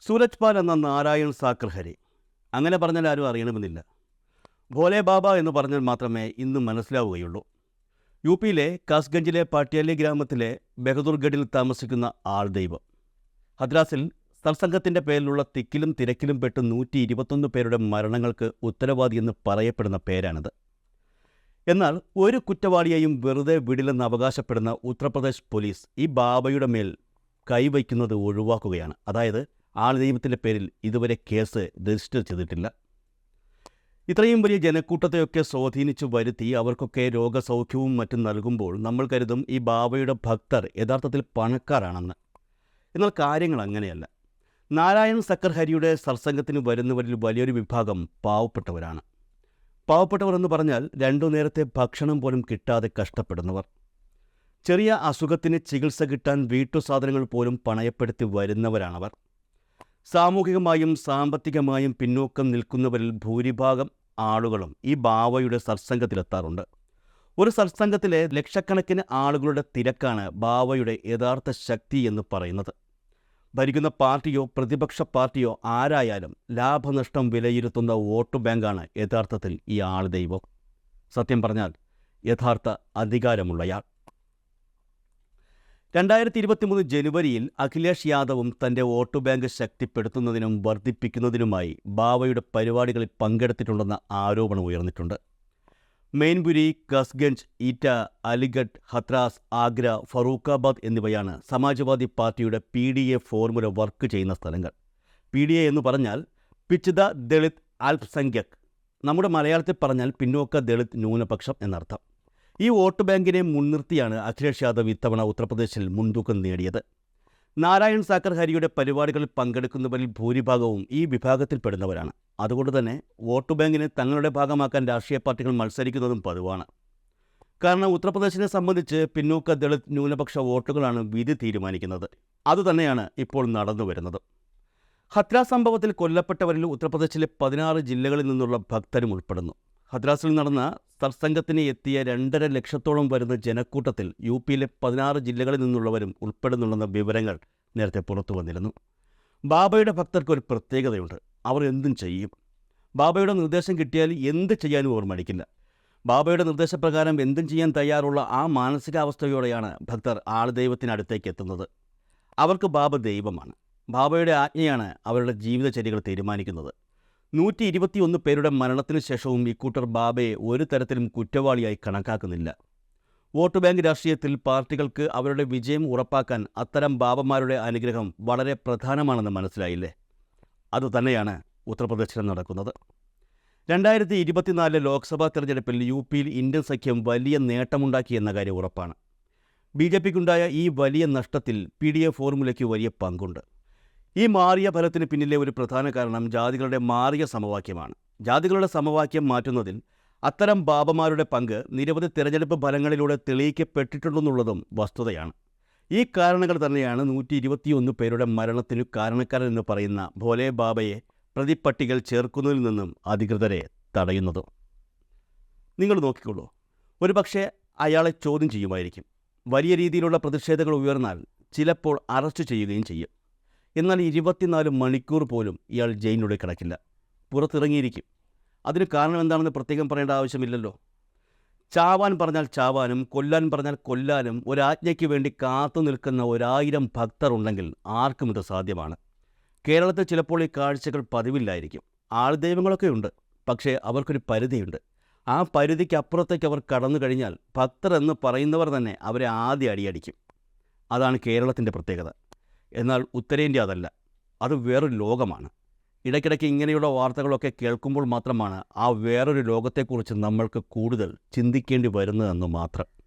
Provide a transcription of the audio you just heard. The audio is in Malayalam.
സൂരജ് പാൽ എന്ന നാരായൺ സാക്രഹരി ഹരി. അങ്ങനെ പറഞ്ഞാൽ ആരും അറിയണമെന്നില്ല. ഭോലെ ബാബ എന്ന് പറഞ്ഞാൽ മാത്രമേ ഇന്ന് മനസ്സിലാവുകയുള്ളൂ. യു പിയിലെ കാസ്ഗഞ്ചിലെ പാട്യാലി ഗ്രാമത്തിലെ ബഹദൂർഗഡിൽ താമസിക്കുന്ന ആൾ ദൈവം. ഹദ്രാസിൽ സത്സംഗത്തിന്റെ പേരിലുള്ള തിക്കിലും തിരക്കിലും പെട്ട് നൂറ്റി ഇരുപത്തൊന്ന് പേരുടെ മരണങ്ങൾക്ക് ഉത്തരവാദിയെന്ന് പറയപ്പെടുന്ന പേരാണിത്. എന്നാൽ ഒരു കുറ്റവാളിയെയും വെറുതെ വിടില്ലെന്ന് അവകാശപ്പെടുന്ന ഉത്തർപ്രദേശ് പോലീസ് ഈ ബാബയുടെ മേൽ കൈവയ്ക്കുന്നത് ഒഴിവാക്കുകയാണ്. അതായത് ആൾ ദൈവത്തിന്റെ പേരിൽ ഇതുവരെ കേസ് രജിസ്റ്റർ ചെയ്തിട്ടില്ല. ഇത്രയും വലിയ ജനക്കൂട്ടത്തെയൊക്കെ സ്വാധീനിച്ചു വരുത്തി അവർക്കൊക്കെ രോഗസൗഖ്യവും മറ്റും നൽകുമ്പോൾ നമ്മൾ കരുതും ഈ ബാബയുടെ ഭക്തർ യഥാർത്ഥത്തിൽ പണക്കാരാണെന്ന്. എന്നാൽ കാര്യങ്ങൾ അങ്ങനെയല്ല. നാരായൺ സക്കർ ഹരിയുടെ സത്സംഗത്തിന് വരുന്നവരിൽ വലിയൊരു വിഭാഗം പാവപ്പെട്ടവരാണ്. പാവപ്പെട്ടവർ എന്ന് പറഞ്ഞാൽ രണ്ടു നേരത്തെ ഭക്ഷണം പോലും കിട്ടാതെ കഷ്ടപ്പെടുന്നവർ. ചെറിയ അസുഖത്തിന് ചികിത്സ കിട്ടാൻ വീട്ടു സാധനങ്ങൾ പോലും പണയപ്പെടുത്തി വരുന്നവരാണവർ. സാമൂഹികമായും സാമ്പത്തികമായും പിന്നോക്കം നിൽക്കുന്നവരിൽ ഭൂരിഭാഗം ആളുകളും ഈ ബാവയുടെ സത്സംഗത്തിലെത്താറുണ്ട്. ഒരു സത്സംഗത്തിലെ ലക്ഷക്കണക്കിന് ആളുകളുടെ തിരക്കാണ് ബാവയുടെ യഥാർത്ഥ ശക്തി എന്ന് പറയുന്നത്. ഭരിക്കുന്ന പാർട്ടിയോ പ്രതിപക്ഷ പാർട്ടിയോ ആരായാലും ലാഭനഷ്ടം വിലയിരുത്തുന്ന വോട്ട് ബാങ്കാണ് യഥാർത്ഥത്തിൽ ഈ ആൾ ദൈവം. സത്യം പറഞ്ഞാൽ യഥാർത്ഥ അധികാരമുള്ളയാൾ രണ്ടായിരത്തി ഇരുപത്തിമൂന്ന് ജനുവരിയിൽ അഖിലേഷ് യാദവും തന്റെ വോട്ട് ബാങ്ക് ശക്തിപ്പെടുത്തുന്നതിനും വർദ്ധിപ്പിക്കുന്നതിനുമായി ബാവയുടെ പരിപാടികളിൽ പങ്കെടുത്തിട്ടുണ്ടെന്ന ആരോപണം ഉയർന്നിട്ടുണ്ട്. മെയിൻപുരി കസ്ഗഞ്ച് ഈറ്റ അലിഗഡ് ഹത്രാസ് ആഗ്ര ഫറൂഖാബാദ് എന്നിവയാണ് സമാജ്വാദി പാർട്ടിയുടെ P D A formula work ചെയ്യുന്ന സ്ഥലങ്ങൾ. പി ഡി എ എന്ന് പറഞ്ഞാൽ പിച്ചിത ദളിത് അൽപസംഖ്യക്. നമ്മുടെ മലയാളത്തിൽ പറഞ്ഞാൽ പിന്നോക്ക ദളിത് ന്യൂനപക്ഷം എന്നർത്ഥം. ഈ വോട്ട് ബാങ്കിനെ മുൻനിർത്തിയാണ് അഖിലേഷ് യാദവ് ഇത്തവണ ഉത്തർപ്രദേശിൽ മുൻതൂക്കം നേടിയത്. നാരായൺ സാക്കർ ഹരിയുടെ പരിപാടികളിൽ പങ്കെടുക്കുന്നവരിൽ ഭൂരിഭാഗവും ഈ വിഭാഗത്തിൽപ്പെടുന്നവരാണ് അതുകൊണ്ട് തന്നെ വോട്ട് ബാങ്കിനെ തങ്ങളുടെ ഭാഗമാക്കാൻ രാഷ്ട്രീയ പാർട്ടികൾ മത്സരിക്കുന്നതും പതിവാണ്. കാരണം ഉത്തർപ്രദേശിനെ സംബന്ധിച്ച് പിന്നോക്ക ദളിത് ന്യൂനപക്ഷ വോട്ടുകളാണ് വിധി തീരുമാനിക്കുന്നത്. അതുതന്നെയാണ് ഇപ്പോൾ നടന്നു വരുന്നത്. ഹത്ര സംഭവത്തിൽ കൊല്ലപ്പെട്ടവരിൽ ഉത്തർപ്രദേശിലെ പതിനാറ് ജില്ലകളിൽ നിന്നുള്ള ഭക്തരും ഉൾപ്പെടുന്നു. ഹദ്രാസിൽ നടന്ന സത്സംഗത്തിന് എത്തിയ രണ്ടര ലക്ഷത്തോളം വരുന്ന ജനക്കൂട്ടത്തിൽ യു പിയിലെ പതിനാറ് ജില്ലകളിൽ നിന്നുള്ളവരും ഉൾപ്പെടുന്നുണ്ടെന്ന വിവരങ്ങൾ നേരത്തെ പുറത്തു വന്നിരുന്നു. ബാബയുടെ ഭക്തർക്ക് ഒരു പ്രത്യേകതയുണ്ട്. അവർ എന്തും ചെയ്യും. ബാബയുടെ നിർദ്ദേശം കിട്ടിയാൽ എന്ത് ചെയ്യാനും അവർ മടിക്കില്ല. ബാബയുടെ നിർദ്ദേശപ്രകാരം എന്തും ചെയ്യാൻ തയ്യാറുള്ള ആ മാനസികാവസ്ഥയോടെയാണ് ഭക്തർ ആൾ ദൈവത്തിനടുത്തേക്ക് എത്തുന്നത്. അവർക്ക് ബാബ ദൈവമാണ്. ബാബയുടെ ആജ്ഞയാണ് അവരുടെ ജീവിതചര്യകൾ തീരുമാനിക്കുന്നത്. നൂറ്റി ഇരുപത്തിയൊന്ന് പേരുടെ മരണത്തിനു ശേഷവും ഇക്കൂട്ടർ ബാബയെ ഒരു തരത്തിലും കുറ്റവാളിയായി കണക്കാക്കുന്നില്ല. വോട്ട് ബാങ്ക് രാഷ്ട്രീയത്തിൽ പാർട്ടികൾക്ക് അവരുടെ വിജയം ഉറപ്പാക്കാൻ അത്തരം ബാബമാരുടെ അനുഗ്രഹം വളരെ പ്രധാനമാണെന്ന് മനസ്സിലായില്ലേ? അതുതന്നെയാണ് ഉത്തർപ്രദേശിൽ നടക്കുന്നത്. രണ്ടായിരത്തി ഇരുപത്തിനാലിലെ ലോക്സഭാ തെരഞ്ഞെടുപ്പിൽ യു പിയിൽ ഇന്ത്യൻ സഖ്യം വലിയ നേട്ടമുണ്ടാക്കിയെന്ന കാര്യം ഉറപ്പാണ്. ബി ജെ പിക്കുണ്ടായ ഈ വലിയ നഷ്ടത്തിൽ പി ഡി എ ഫോർമുലയ്ക്ക് വലിയ പങ്കുണ്ട്. ഈ മാറിയ ഫലത്തിന് പിന്നിലെ ഒരു പ്രധാന കാരണം ജാതികളുടെ മാറിയ സമവാക്യമാണ്. ജാതികളുടെ സമവാക്യം മാറ്റുന്നതിൽ അത്തരം ബാബമാരുടെ പങ്ക് നിരവധി തിരഞ്ഞെടുപ്പ് ഫലങ്ങളിലൂടെ തെളിയിക്കപ്പെട്ടിട്ടുണ്ടെന്നുള്ളതും വസ്തുതയാണ്. ഈ കാരണങ്ങൾ തന്നെയാണ് നൂറ്റി ഇരുപത്തിയൊന്ന് പേരുടെ മരണത്തിനു കാരണക്കാരൻ എന്ന് പറയുന്ന ഭോലെ ബാബയെ പ്രതിപ്പട്ടികൾ ചേർക്കുന്നതിൽ നിന്നും അധികൃതരെ തടയുന്നത്. നിങ്ങൾ നോക്കിക്കോളൂ. ഒരുപക്ഷെ അയാളെ ചോദ്യം ചെയ്യുമായിരിക്കും. വലിയ രീതിയിലുള്ള പ്രതിഷേധങ്ങൾ ഉയർന്നാൽ ചിലപ്പോൾ അറസ്റ്റ് ചെയ്യുകയും ചെയ്യും. എന്നാൽ ഇരുപത്തിനാല് മണിക്കൂർ പോലും ഇയാൾ ജയിലിനുള്ളിൽ കിടക്കില്ല. പുറത്തിറങ്ങിയിരിക്കും. അതിന് കാരണം എന്താണെന്ന് പ്രത്യേകം പറയേണ്ട ആവശ്യമില്ലല്ലോ. ചാവാൻ പറഞ്ഞാൽ ചാവാനും കൊല്ലാൻ പറഞ്ഞാൽ കൊല്ലാനും ഒരാജ്ഞയ്ക്ക് വേണ്ടി കാത്തു നിൽക്കുന്ന ഒരായിരം ഭക്തർ ഉണ്ടെങ്കിൽ ആർക്കും ഇത് സാധ്യമാണ്. കേരളത്തിൽ ചിലപ്പോൾ ഈ കാഴ്ചകൾ പതിവില്ലായിരിക്കും. ആൾദൈവങ്ങളൊക്കെ ഉണ്ട്. പക്ഷേ അവർക്കൊരു പരിധിയുണ്ട്. ആ പരിധിക്ക് അപ്പുറത്തേക്ക് അവർ കടന്നു കഴിഞ്ഞാൽ ഭക്തർ എന്ന് പറയുന്നവർ തന്നെ അവരെ ആദ്യം അടിയടിക്കും. അതാണ് കേരളത്തിന്റെ പ്രത്യേകത. എന്നാൽ ഉത്തരേന്ത്യ അതല്ല. അത് വേറൊരു ലോകമാണ്. ഇടയ്ക്കിടയ്ക്ക് ഇങ്ങനെയുള്ള വാർത്തകളൊക്കെ കേൾക്കുമ്പോൾ മാത്രമാണ് ആ വേറൊരു ലോകത്തെക്കുറിച്ച് നമ്മൾക്ക് കൂടുതൽ ചിന്തിക്കേണ്ടി വരുന്നതെന്ന് മാത്രം.